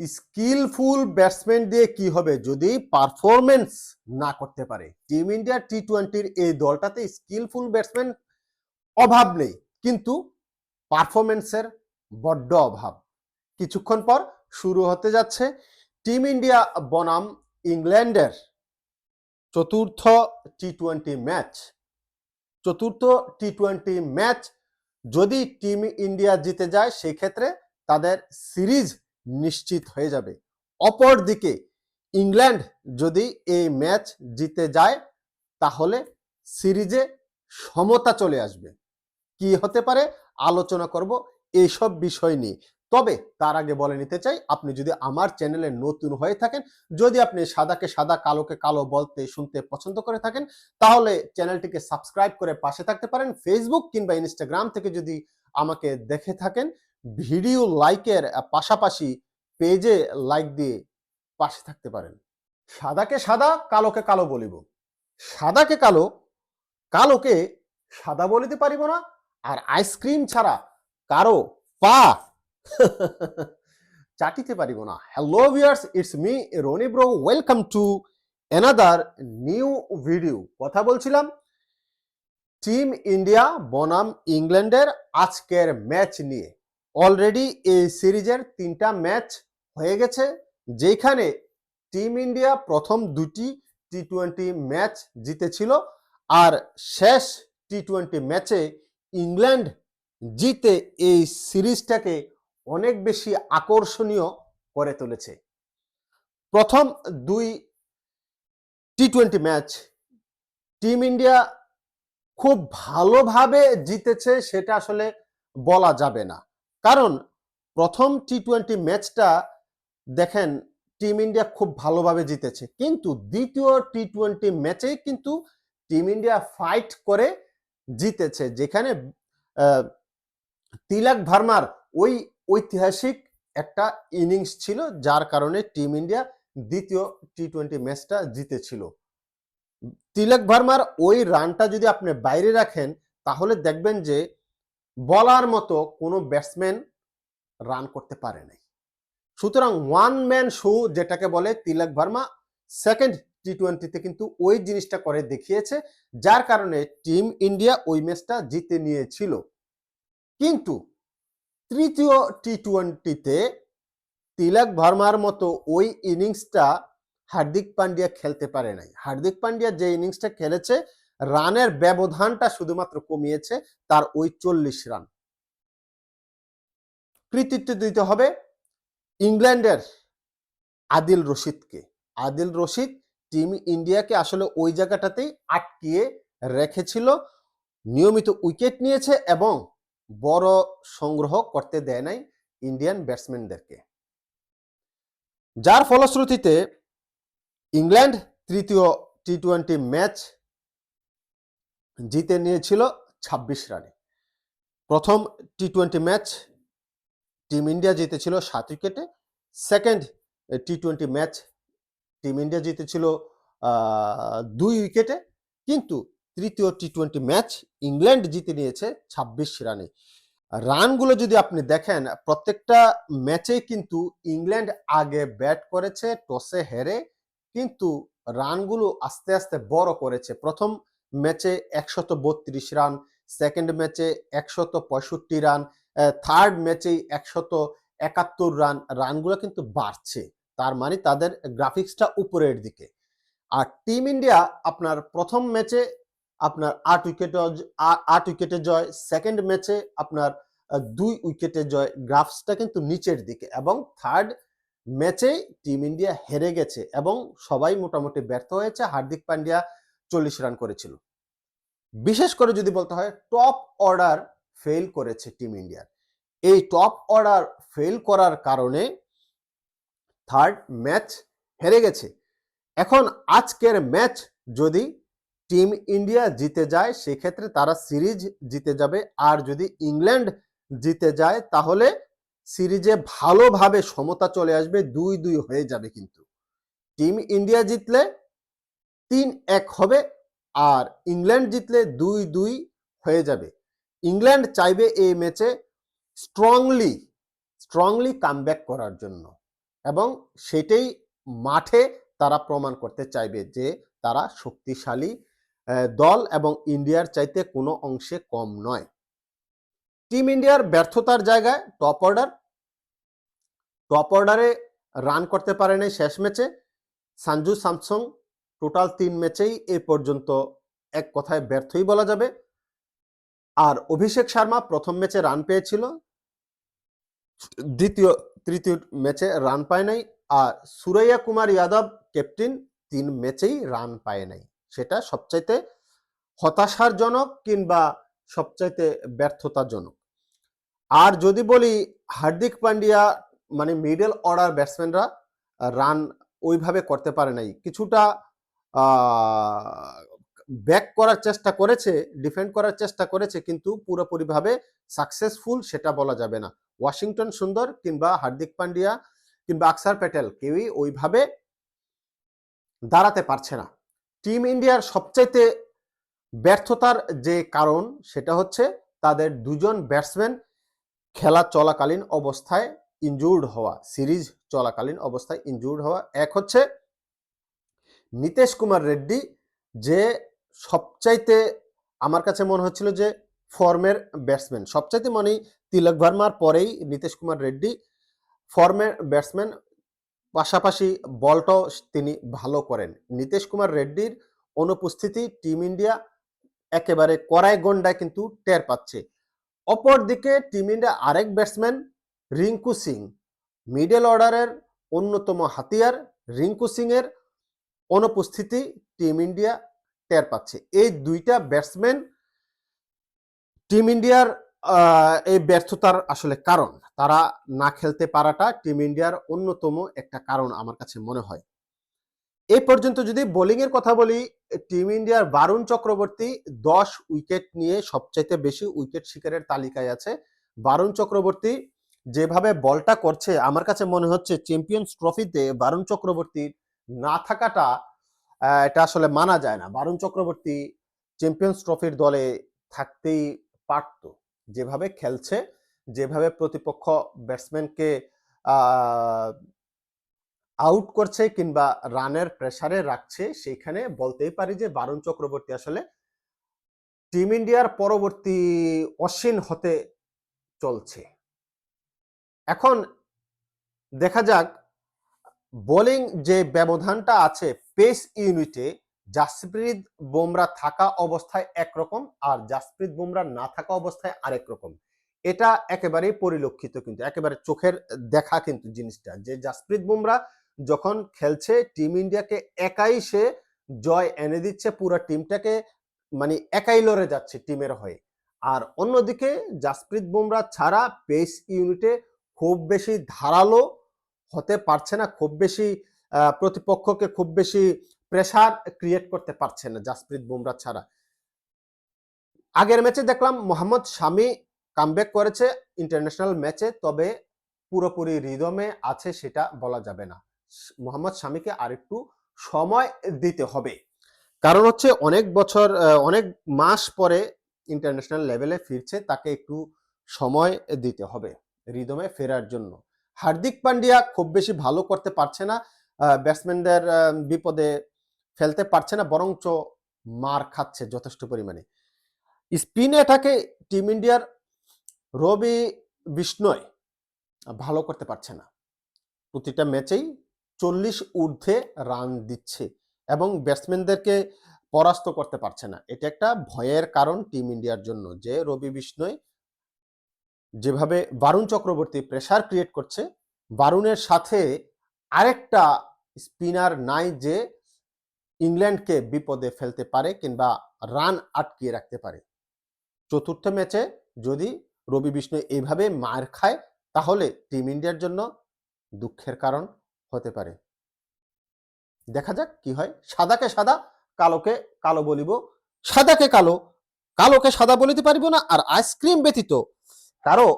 Skilful batsman দিয়ে কি হবে যদি পারফরমেন্স না করতে পারে? টিম ইন্ডিয়া টি টোয়েন্টির এই দলটাতে স্কিলফুল ব্যাটসম্যান অভাব নেই, কিন্তু পারফরমেন্সের বড্ড অভাব। কিছুক্ষণ পর শুরু হতে যাচ্ছে টিম ইন্ডিয়া বনাম ইংল্যান্ডের চতুর্থ টি টোয়েন্টি ম্যাচ চতুর্থ টি টোয়েন্টি ম্যাচ যদি টিম ইন্ডিয়া জিতে যায়, সেক্ষেত্রে তাদের সিরিজ নিশ্চিত হয়ে যাবে। অপরদিকে ইংল্যান্ড যদি এই ম্যাচ জিতে যায়, তাহলে সিরিজে সমতা চলে আসবে। কি হতে পারে? আলোচনা করব এইসব বিষয় নিয়ে। তবে তার আগে বলে নিতে চাই, আপনি যদি আমার চ্যানেলে নতুন হয়ে থাকেন, যদি আপনি সাদাকে সাদা, কালোকে কালো বলতে, শুনতে পছন্দ করে থাকেন, তাহলে চ্যানেলটিকে সাবস্ক্রাইব করে পাশে থাকতে পারেন। ফেসবুক কিংবা ইনস্টাগ্রাম থেকে যদি আমাকে দেখে থাকেন ভিডিও লাইকের পাশাপাশি পেজে লাইক দিয়ে পাশে থাকতে পারেন। সাদাকে সাদা, কালোকে কালো বলিব। সাদাকে কালো, কালোকে সাদা বলিতে পারিব না, আর আইসক্রিম ছাড়া কারও পা চাটিতে পারিব না। Hello viewers it's me Rony bro welcome to another new video কথা বলছিলাম টিম ইন্ডিয়া বনাম ইংল্যান্ডের আজকের ম্যাচ নিয়ে। অলরেডি এই সিরিজের তিনটা ম্যাচ হয়ে গেছে যেখানে টিম ইন্ডিয়া প্রথম দুটি টি টোয়েন্টি ম্যাচ জিতেছিল আর শেষ টি টোয়েন্টি ম্যাচে ইংল্যান্ড জিতে এই সিরিজটাকে অনেক বেশি আকর্ষণীয় করে তুলেছে। প্রথম দুই T twenty match team India খুব ভালোভাবে জিতেছে সেটা আসলে বলা যাবে না। কারণ প্রথম টি টোয়েন্টি ম্যাচটা দেখেন টিম ইন্ডিয়া খুব ভালোভাবে জিতেছে। কিন্তু দ্বিতীয় টি টোয়েন্টি ম্যাচেই কিন্তু টিম ইন্ডিয়া ফাইট করে জিতেছে। যেখানে তিলক ভার্মার ওই ঐতিহাসিক একটা ইনিংস ছিল, যার কারণে টিম ইন্ডিয়া দ্বিতীয় টি টোয়েন্টি ম্যাচটা জিতেছিল। তিলক ভার্মার ওই রানটা যদি আপনি বাইরে রাখেন, তাহলে দেখবেন যে বলার মতো কোনো ব্যাটসম্যান রান করতে পারে নাই। সুতরাং ওয়ান ম্যান শো যেটাকে বলে তিলক ভার্মা সেকেন্ড টি টোয়েন্টিতে কিন্তু ওই জিনিসটা করে দেখিয়েছে, যার কারণে টিম ইন্ডিয়া ওই ম্যাচটা জিতে নিয়েছিল। কিন্তু তৃতীয় টি টোয়েন্টিতে তিলক ভার্মার মতো ওই ইনিংসটা হার্দিক পান্ডিয়া খেলতে পারে নাই। হার্দিক পান্ডিয়া যে ইনিংসটা খেলেছে রানের ব্যবধানটা শুধুমাত্র কমিয়েছে তার ওই চল্লিশ রান। কৃতিত্ব দিতে হবে ইংল্যান্ডের আদিল রশিদকে। আদিল রশিদ টিম ইন্ডিয়াকে আসলে ওই জায়গাটাতেই আটকিয়ে রেখেছিল। নিয়মিত উইকেট নিয়েছে এবং বড় সংগ্রহ করতে দেয় নাই ইন্ডিয়ান ব্যাটসম্যানদেরকে। যার ফলশ্রুতিতে ইংল্যান্ড তৃতীয় টি টোয়েন্টি ম্যাচ জিতে নিয়েছিল ২৬ রানে। প্রথম T twenty match team India জিতেছিল সাত উইকেটে। Second T twenty match team India জিতেছিল দুই উইকেটে। কিন্তু তৃতীয় টি টোয়েন্টি ম্যাচ ইংল্যান্ড জিতে নিয়েছে ২৬ রানে। রানগুলো যদি আপনি দেখেন, প্রত্যেকটা ম্যাচে কিন্তু ইংল্যান্ড আগে ব্যাট করেছে টসে হেরে। কিন্তু রানগুলো আস্তে আস্তে বড় করেছে। প্রথম ম্যাচে একশত বত্রিশ রান সেকেন্ড ম্যাচে একশত পঁয়ষট্টি রান থার্ড ম্যাচেই একশত একাত্তর রান। রানগুলো কিন্তু বাড়ছে, তার মানে তাদের গ্রাফিক্সটা উপরের দিকে। আর টিম ইন্ডিয়া আপনার প্রথম ম্যাচে আপনার আট উইকেট আট উইকেটে জয় সেকেন্ড ম্যাচে আপনার দুই উইকেটে জয়। গ্রাফসটা কিন্তু নিচের দিকে এবং থার্ড ম্যাচে টিম ইন্ডিয়া হেরে গেছে এবং সবাই মোটামুটি ব্যর্থ হয়েছে। হার্দিক পান্ডিয়া চল্লিশ রান করেছিল। বিশেষ করে যদি বলতে হয় টপ অর্ডার ফেল করেছে টিম ইন্ডিয়ার এই টপ অর্ডার ফেল করার কারণে থার্ড ম্যাচ হেরে গেছে। এখন আজকের ম্যাচ যদি টিম ইন্ডিয়া জিতে যায়, সেক্ষেত্রে তারা সিরিজ জিতে যাবে। আর যদি ইংল্যান্ড জিতে যায়, তাহলে সিরিজে ভালোভাবে সমতা চলে আসবে, দুই দুই হয়ে যাবে কিন্তু। টিম ইন্ডিয়া জিতলে তিন এক হবে আর ইংল্যান্ড জিতলে দুই দুই হয়ে যাবে। ইংল্যান্ড চাইবে এই ম্যাচে স্ট্রংলি স্ট্রংলি কামব্যাক করার জন্য এবং সেটাই মাঠে তারা প্রমাণ করতে চাইবে যে তারা শক্তিশালী দল এবং ইন্ডিয়ার চাইতে কোনো অংশে কম নয়। টিম ইন্ডিয়ার ব্যর্থতার জায়গায় টপ অর্ডার টপ অর্ডারে রান করতে পারে নাই শেষ ম্যাচে। সানজু স্যামসং টোটাল তিন ম্যাচেই এ পর্যন্ত এক কথায় ব্যর্থই বলা যাবে। আর অভিষেক শর্মা প্রথম ম্যাচে রান পেয়েছিল। দ্বিতীয়, তৃতীয় ম্যাচে রান পায় নাই। আর সুরাইয়া কুমার যাদব ক্যাপ্টেন তিন ম্যাচেই রান পায় নাই। সেটা সবচাইতে হতাশারজনক কিংবা সবচাইতে ব্যর্থতাজনক। আর যদি বলি হার্দিক পান্ডিয়া মানে মিডল অর্ডার ব্যাটসম্যানরা রান ওইভাবে করতে পারে নাই। কিছুটা ব্যাক করার চেষ্টা করেছে ডিফেন্ড করার চেষ্টা করেছে, কিন্তু পুরোপুরিভাবে সাকসেসফুল সেটা বলা যাবে না। ওয়াশিংটন সুন্দর কিংবা হার্দিক পান্ডিয়া কিংবা আকসার প্যাটেল কেউই ওইভাবে দাঁড়াতে পারছে না। টিম ইন্ডিয়ার সবচাইতে ব্যর্থতার যে কারণ সেটা হচ্ছে তাদের দুজন ব্যাটসম্যান খেলা চলাকালীন অবস্থায় ইনজুর্ড হওয়া সিরিজ চলাকালীন অবস্থায় ইনজুর্ড হওয়া। এক হচ্ছে নিতেশ কুমার রেড্ডি যে সবচাইতে আমার কাছে মনে হচ্ছিল যে ফর্মের ব্যাটসম্যান। সবচাইতে মানে তিলক ভার্মার পরেই নিতেশ কুমার রেড্ডি ফর্মের ব্যাটসম্যান। পাশাপাশি বলটাও তিনি ভালো করেন। নিতেশ কুমার রেড্ডির অনুপস্থিতি টিম ইন্ডিয়া একেবারে কড়াই গন্ডায় কিন্তু টের পাচ্ছে। অপরদিকে টিম ইন্ডিয়া আরেক ব্যাটসম্যান রিঙ্কু সিং। মিডল অর্ডারের অন্যতম হাতিয়ার রিঙ্কু সিং এর অনুপস্থিতি টিম ইন্ডিয়া টের পাচ্ছে। এই দুইটা ব্যাটসম্যান টিম ইন্ডিয়ার এই ব্যর্থতার আসলে কারণ। তারা না খেলতে পারাটা টিম ইন্ডিয়ার অন্যতম একটা কারণ আমার কাছে মনে হয়। এই পর্যন্ত যদি বোলিং এর কথা বলি টিম ইন্ডিয়ার বারুণ চক্রবর্তী দশ উইকেট নিয়ে সবচাইতে বেশি উইকেট শিকারের তালিকায় আছে। বারুণ চক্রবর্তী যেভাবে বলটা করছে, আমার কাছে মনে হচ্ছে চ্যাম্পিয়ন্স ট্রফিতে বারুণ চক্রবর্তীর না থাকাটা এটা আসলে মানা যায় না। বারুণ চক্রবর্তী চ্যাম্পিয়ন্স ট্রফির দলে থাকতেই পারত। যেভাবে খেলছে, যেভাবে প্রতিপক্ষ ব্যাটসম্যানকে আউট করছে কিংবা রানের প্রেসারে রাখছে সেখানে বলতেই পারি যে বারুণ চক্রবর্তী আসলে টিম ইন্ডিয়ার পরবর্তী অশ্বিন হতে চলছে। এখন দেখা যাক বোলিং যে ব্যবধানটা আছে পেস ইউনিটে, জাসপ্রীত বুমরা থাকা অবস্থায় একরকম আর জাসপ্রীত বুমরা না থাকা অবস্থায় আরেক রকম। এটা একেবারেই পরিলক্ষিত কিন্তু, একেবারে চোখের দেখা কিন্তু জিনিসটা যে জাসপ্রীত বুমরা যখন খেলছে, টিম ইন্ডিয়াকে একাই সে জয় এনে দিচ্ছে, পুরো টিমটাকে মানে একাই লড়ে যাচ্ছে টিমের হয়ে। আর অন্যদিকে জাসপ্রীত বুমরা ছাড়া পেস ইউনিটে খুব বেশি ধারালো হতে পারছে না, খুব বেশি প্রতিপক্ষকে খুব বেশি প্রেসার ক্রিয়েট করতে পারছে না জাসপ্রীত বুমরা ছাড়া। আগের ম্যাচে দেখলাম মোহাম্মদ শামি কামব্যাক করেছে ইন্টারন্যাশনাল ম্যাচে তবে পুরোপুরি রিদমে আছে সেটা বলা যাবে না। মোহাম্মদ শামিকে আরেকটু সময় দিতে হবে। কারণ হচ্ছে অনেক বছর অনেক মাস পরে ইন্টারন্যাশনাল লেভেলে ফিরছে, তাকে একটু সময় দিতে হবে রিদমে ফেরার জন্য। হার্দিক পান্ডিয়া খুব বেশি ভালো করতে পারছে না ব্যাটসম্যানদের বিপদে ফেলতে পারছে না, বরঞ্চ মার খাচ্ছে যথেষ্ট পরিমাণে। স্পিন অ্যাটাকে টিম ইন্ডিয়ার রবি বিষ্ণয় ভালো করতে পারছে না। প্রতিটা ম্যাচেই চল্লিশ ঊর্ধ্বে রান দিচ্ছে এবং ব্যাটসম্যানদেরকে পরাস্ত করতে পারছে না। এটা একটা ভয়ের কারণ টিম ইন্ডিয়ার জন্য যে রবি বিষ্ণয় যেভাবে বারুণ চক্রবর্তী প্রেসার ক্রিয়েট করছে, বারুণের সাথে আরেকটা স্পিনার নাই যে ইংল্যান্ডকে বিপদে ফেলতে পারে কিংবা রান আটকিয়ে রাখতে পারে। চতুর্থ ম্যাচে যদি রবি বিষ্ণু এইভাবে মার খায়, তাহলে টিম ইন্ডিয়ার জন্য দুঃখের কারণ হতে পারে। দেখা যাক কি হয়। সাদাকে সাদা, কালোকে কালো বলিব। সাদাকে কালো, কালোকে সাদা বলিতে পারিব না। আর আইসক্রিম ব্যতীত কারও